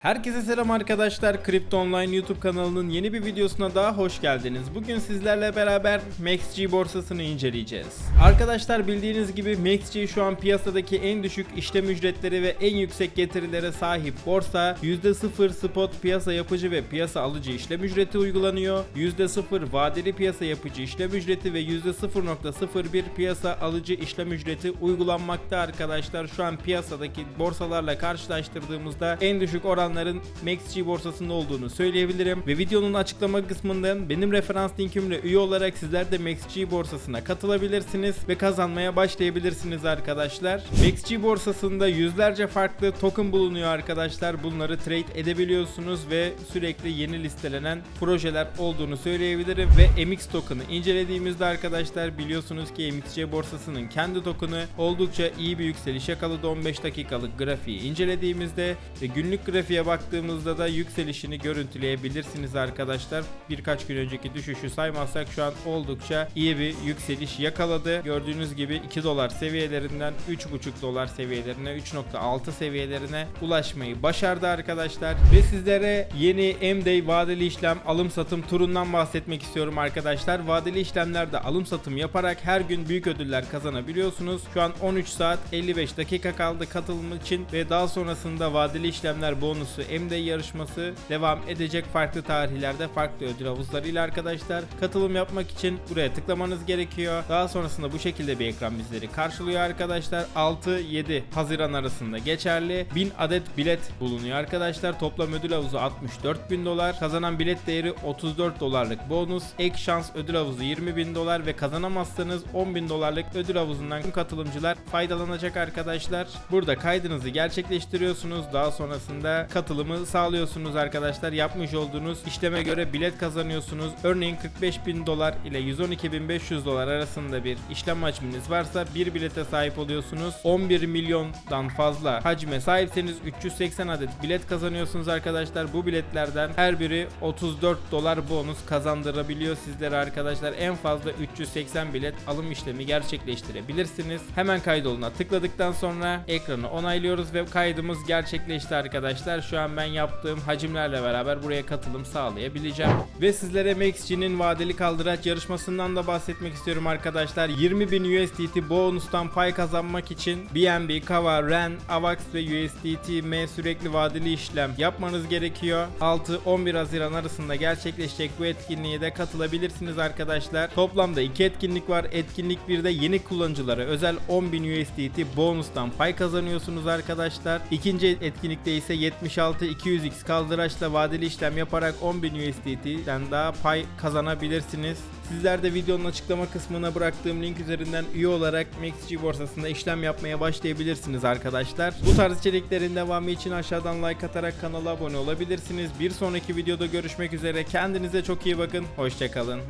Herkese selam arkadaşlar. Kripto Online YouTube kanalının yeni bir videosuna daha hoş geldiniz. Bugün sizlerle beraber MaxG borsasını inceleyeceğiz. Arkadaşlar bildiğiniz gibi MaxG şu an piyasadaki en düşük işlem ücretleri ve en yüksek getirilere sahip borsa. %0 spot piyasa yapıcı ve piyasa alıcı işlem ücreti uygulanıyor. %0 vadeli piyasa yapıcı işlem ücreti ve %0.01 piyasa alıcı işlem ücreti uygulanmakta arkadaşlar. Şu an piyasadaki borsalarla karşılaştırdığımızda en düşük oranların MaxG borsasında olduğunu söyleyebilirim. Ve videonun açıklama kısmından benim referans linkimle üye olarak sizler de MaxG borsasına katılabilirsiniz ve kazanmaya başlayabilirsiniz arkadaşlar. MaxG borsasında yüzlerce farklı token bulunuyor arkadaşlar. Bunları trade edebiliyorsunuz ve sürekli yeni listelenen projeler olduğunu söyleyebilirim. Ve MX token'ı incelediğimizde arkadaşlar biliyorsunuz ki MXC borsasının kendi token'ı oldukça iyi bir yükseliş yakaladı 15 dakikalık grafiği incelediğimizde ve günlük grafiğe baktığımızda da yükselişini görüntüleyebilirsiniz arkadaşlar. Birkaç gün önceki düşüşü saymazsak şu an oldukça iyi bir yükseliş yakaladı. Gördüğünüz gibi 2 dolar seviyelerinden 3.5 dolar seviyelerine 3.6 seviyelerine ulaşmayı başardı arkadaşlar. Ve sizlere yeni M-Day vadeli işlem alım satım turundan bahsetmek istiyorum arkadaşlar. Vadeli işlemlerde alım satım yaparak her gün büyük ödüller kazanabiliyorsunuz. Şu an 13 saat 55 dakika kaldı katılım için ve daha sonrasında vadeli işlemler bonusu M-Day yarışması devam edecek farklı tarihlerde farklı ödül havuzlarıyla arkadaşlar. Katılım yapmak için buraya tıklamanız gerekiyor. Daha sonrasında bu şekilde bir ekran bizleri karşılıyor arkadaşlar. 6-7 Haziran arasında geçerli. 1000 adet bilet bulunuyor arkadaşlar. Toplam ödül havuzu 64 bin dolar. Kazanan bilet değeri 34 dolarlık bonus. Ek şans ödül havuzu 20 bin dolar ve kazanamazsanız 10 bin dolarlık ödül havuzundan tüm katılımcılar faydalanacak arkadaşlar. Burada kaydınızı gerçekleştiriyorsunuz. Daha sonrasında katılımı sağlıyorsunuz arkadaşlar. Yapmış olduğunuz işleme göre bilet kazanıyorsunuz. Örneğin 45 bin dolar ile 112 bin 500 dolar arasında bir işlem hacminiz varsa bir bilete sahip oluyorsunuz. 11 milyondan fazla hacme sahipseniz 380 adet bilet kazanıyorsunuz arkadaşlar. Bu biletlerden her biri 34 dolar bonus kazandırabiliyor sizlere arkadaşlar. En fazla 380 bilet alım işlemi gerçekleştirebilirsiniz. Hemen kaydoluna tıkladıktan sonra ekranı onaylıyoruz ve kaydımız gerçekleşti arkadaşlar. Şu an ben yaptığım hacimlerle beraber buraya katılım sağlayabileceğim. Ve sizlere MaxG'nin vadeli kaldıraç yarışmasından da bahsetmek istiyorum arkadaşlar. 20.000 USDT bonustan pay kazanmak için BNB, Kava, REN, AVAX ve USDT M sürekli vadeli işlem yapmanız gerekiyor. 6-11 Haziran arasında gerçekleşecek bu etkinliğe de katılabilirsiniz arkadaşlar. Toplamda 2 etkinlik var. Etkinlik 1'de yeni kullanıcılara özel 10.000 USDT bonustan pay kazanıyorsunuz arkadaşlar. İkinci etkinlikte ise 76 200x kaldıraçla vadeli işlem yaparak 10.000 USDT'den daha pay kazanabilirsiniz. Sizler de videonun açıklama kısmına bıraktığım link üzerinden üye olarak MaxG borsasında işlem yapmaya başlayabilirsiniz arkadaşlar. Bu tarz içeriklerin devamı için aşağıdan like atarak kanala abone olabilirsiniz. Bir sonraki videoda görüşmek üzere. Kendinize çok iyi bakın. Hoşçakalın.